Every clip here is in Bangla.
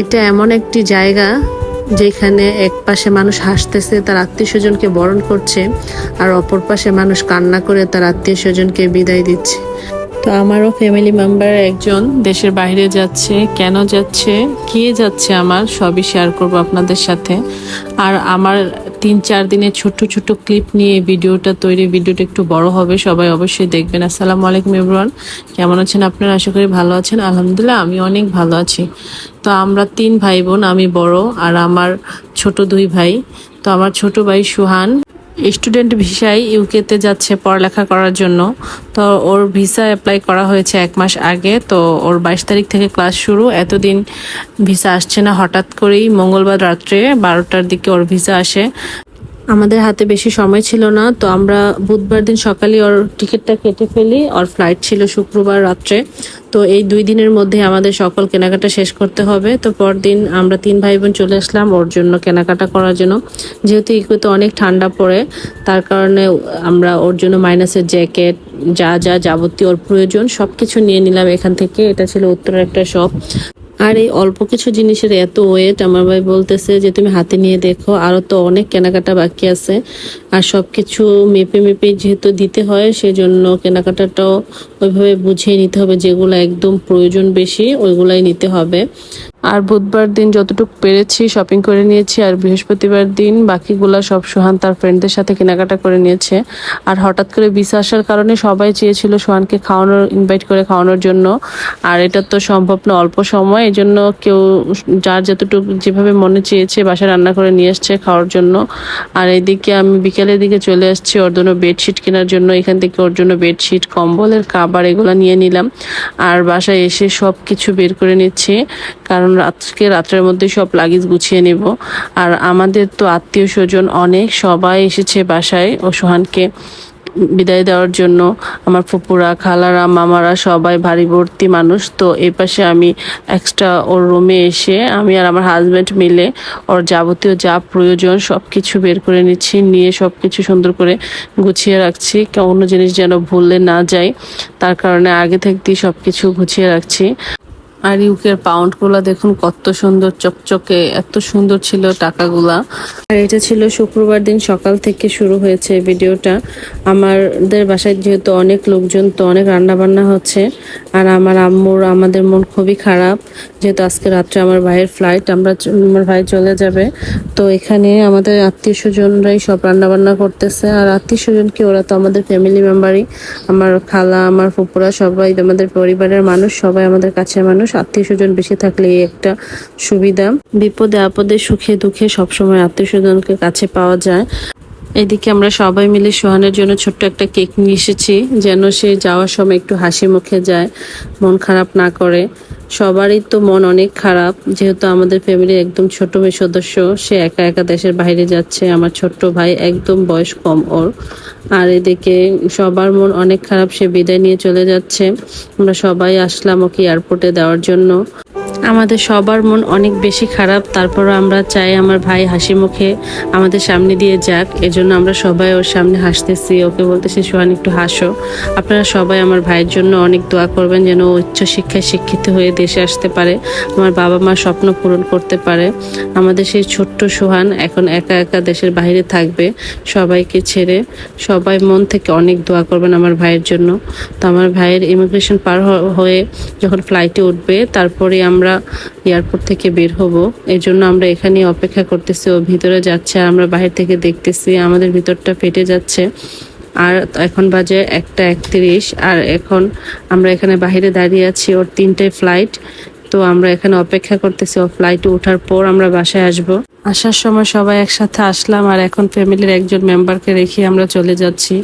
এটা এমন একটি জায়গা যেখানে এক পাশে মানুষ হাসতেছে, তার আত্মীয় স্বজনকে বরণ করছে, আর অপর পাশে মানুষ কান্না করে তার আত্মীয় স্বজনকে বিদায় দিচ্ছে। তো আমারও ফ্যামিলি মেম্বার একজন দেশের বাইরে যাচ্ছে, কেন যাচ্ছে, কে যাচ্ছে আমার সবই শেয়ার করব আপনাদের সাথে। আর আমার তিন চার দিনের ছোট্ট ছোট্ট ক্লিপ নিয়ে ভিডিওটা তৈরি, ভিডিওটা একটু বড় হবে, সবাই অবশ্যই দেখবেন। আসসালামু আলাইকুম ইমরান কেমন আছেন আপনারা? আশা করি ভালো আছেন। আলহামদুলিল্লাহ, আমি অনেক ভালো আছি। তো আমরা তিন ভাই বোন, আমি বড় আর আমার ছোট দুই ভাই। তো আমার ছোট ভাই সুহান। স্টুডেন্ট ভিসায় ইউকেতে যাচ্ছে পড়ালেখা করার জন্য। তো ওর ভিসা অ্যাপ্লাই করা হয়েছে এক মাস আগে। তো ওর বাইশ তারিখ থেকে ক্লাস শুরু। এতদিন ভিসা আসছে না। হঠাৎ করেই মঙ্গলবার রাত্রে বারোটার দিকে ওর ভিসা আসে। আমাদের হাতে বেশি সময় ছিল না, তো আমরা বুধবার দিন সকালে ওর টিকিটটা কেটে ফেলি। ওর ফ্লাইট ছিল শুক্রবার রাত্রে। তো এই দুই দিনের মধ্যে আমাদের সকল কেনাকাটা শেষ করতে হবে। তো পরদিন আমরা তিন ভাই বোন চলে আসলাম ওর জন্য কেনাকাটা করার জন্য। যেহেতু ইকুতে অনেক ঠান্ডা পড়ে, তার কারণে আমরা ওর জন্য মাইনাসের জ্যাকেট যা যা যাবতীয় ওর প্রয়োজন সব কিছু নিয়ে নিলাম এখান থেকে। এটা ছিল উত্তরের একটা শপ আর এই অল্প কিছু জিনিসের এত ওয়েট আমার ভাই বলতেছে যে, তুমি হাতে নিয়ে দেখো আরও তো অনেক কেনাকাটা বাকি আছে। আর সব কিছু মেপে মেপে যেহেতু দিতে হয়, সেজন্য কেনাকাটাটাও ওইভাবে বুঝিয়ে নিতে হবে যেগুলো একদম প্রয়োজন বেশি, ওইগুলাই নিতে হবে। আর বুধবার দিন যতটুকু পেরেছি শপিং করে নিয়েছি, আর বৃহস্পতিবার দিন বাকিগুলা সব সোহান তার ফ্রেন্ডদের সাথে কেনাকাটা করে নিয়েছে। আর হঠাৎ করে বিসা আসার কারণে সবাই চেয়েছিল সোহানকে খাওয়ানোর ইনভাইট করে খাওয়ানোর জন্য। আর এটা তো সম্ভব না, অল্প সময়, এই জন্য কেউ যার যতটুকু যেভাবে মনে চেয়েছে বাসায় রান্না করে নিয়ে এসছে খাওয়ার জন্য। আর এদিকে আমি বিকেলের দিকে চলে আসছি ওর জন্য বেডশিট কেনার জন্য, এখান থেকে ওর জন্য বেডশিট কম্বলের কাবার এগুলো নিয়ে নিলাম। আর বাসায় এসে সব কিছু বের করে নিচ্ছি। কারণ আজকে রাত্রের মধ্যে সব লাগেজ গুছিয়ে নেব। আর আমাদের তো আত্মীয় স্বজন অনেক, সবাই এসেছে বাসায় ও সোহানকে বিদায় দেওয়ার জন্য। আমার ফুপুরা, খালারা, মামারা সবাই ভারী ভর্তি মানুষ। তো এই পাশে আমি এক্সট্রা ওর রুমে এসে আমি আর আমার হাজব্যান্ড মিলে ওর যাবতীয় যা প্রয়োজন সব কিছু বের করে নিচ্ছি, নিয়ে সব কিছু সুন্দর করে গুছিয়ে রাখছি। অন্য জিনিস যেন ভুললে না যায় তার কারণে আগে থাকতেই সব কিছু গুছিয়ে রাখছি। আর ইউকের পাউন্ডগুলো দেখুন, কত সুন্দর চকচকে, এত সুন্দর ছিল টাকাগুলা। আর এটা ছিল শুক্রবার দিন সকাল থেকে শুরু হয়েছে ভিডিওটা। আমাদের বাসায় যেহেতু অনেক লোকজন, তো অনেক রান্না বান্না হচ্ছে। আর আমার আম্মুর, আমাদের মন খুবই খারাপ। যেহেতু আজকে রাত্রে আমার ভাইয়ের ফ্লাইট আমরা আমার ভাই চলে যাবে। তো এখানে আমাদের আত্মীয় স্বজনরাই সব রান্না বান্না করতেছে। আর আত্মীয় স্বজন কি, ওরা তো আমাদের ফ্যামিলি মেম্বারই আমার খালা, আমার ফুপুরা সবাই আমাদের পরিবারের মানুষ, সবাই আমাদের কাছের মানুষ। আত্মীয় স্বজন বেশি থাকলে একটা সুবিধা। বিপদে আপদে সুখে দুঃখে সবসময় আত্মীয় স্বজনকে কাছে পাওয়া যায়। এদিকে আমরা সবাই মিলে সোহানের জন্য ছোট্ট একটা কেক নিয়ে এসেছি, যেন সে যাওয়ার সময় একটু হাসি মুখে যায়, মন খারাপ না করে। সবারই তো মন অনেক খারাপ, যেহেতু আমাদের ফ্যামিলির একদম ছোট মেয়ে সদস্য, সে একা একা দেশের বাইরে যাচ্ছে, আমার ছোট্ট ভাই একদম বয়স কম ওর। আর এদিকে সবার মন অনেক খারাপ, সে বিদায় নিয়ে চলে যাচ্ছে। আমরা সবাই আসলাম ওকে এয়ারপোর্টে দেওয়ার জন্য। আমাদের সবার মন অনেক বেশি খারাপ তারপরও আমরা চাই আমার ভাই হাসি মুখে আমাদের সামনে দিয়ে যাক। এজন্য আমরা সবাই ওর সামনে হাসতেছি। ওকে বলতেছি সোহান, একটু হাসো। আপনারা সবাই আমার ভাইয়ের জন্য অনেক দোয়া করবেন যেন উচ্চ শিক্ষায় শিক্ষিত হয়ে দেশে আসতে পারে, আমার বাবা মার স্বপ্ন পূরণ করতে পারে। আমাদের সেই ছোট্ট সোহান এখন একা একা দেশের বাইরে থাকবে সবাইকে ছেড়ে। সবাই মন থেকে অনেক দোয়া করবেন আমার ভাইয়ের জন্য। তো আমার ভাইয়ের ইমিগ্রেশন পার হয়ে যখন ফ্লাইটে উঠবে, তারপরে আমরা এয়ারপোর্ট থেকে বের হব। এই জন্য আমরা এখানে অপেক্ষা করতেছি ও ভিতরে যাচ্ছে আর আমরা বাহির থেকে দেখতেছি, আমাদের ভিতরটা ফেটে যাচ্ছে। আর এখন বাজে একটা একত্রিশ, আর এখন আমরা এখানে বাহিরে দাঁড়িয়ে আছি ওর তিনটে ফ্লাইট তো আমরা এখানে অপেক্ষা করতেছি ফ্লাইট ওঠার পর আমরা বাসায় আসব। আসার সময় সবাই একসাথে আসলাম আর এখন ফ্যামিলির একজন মেম্বারকে রেখে আমরা চলে যাচ্ছি।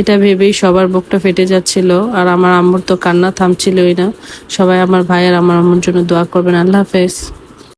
এটা ভেবেই সবার বুকটা ফেটে যাচ্ছিল আর আমার আম্মুর তো কান্না থামছিলই না। সবাই আমার ভাই আর আমার আম্মুর জন্য দোয়া করবেন। আল্লাহ হাফেজ।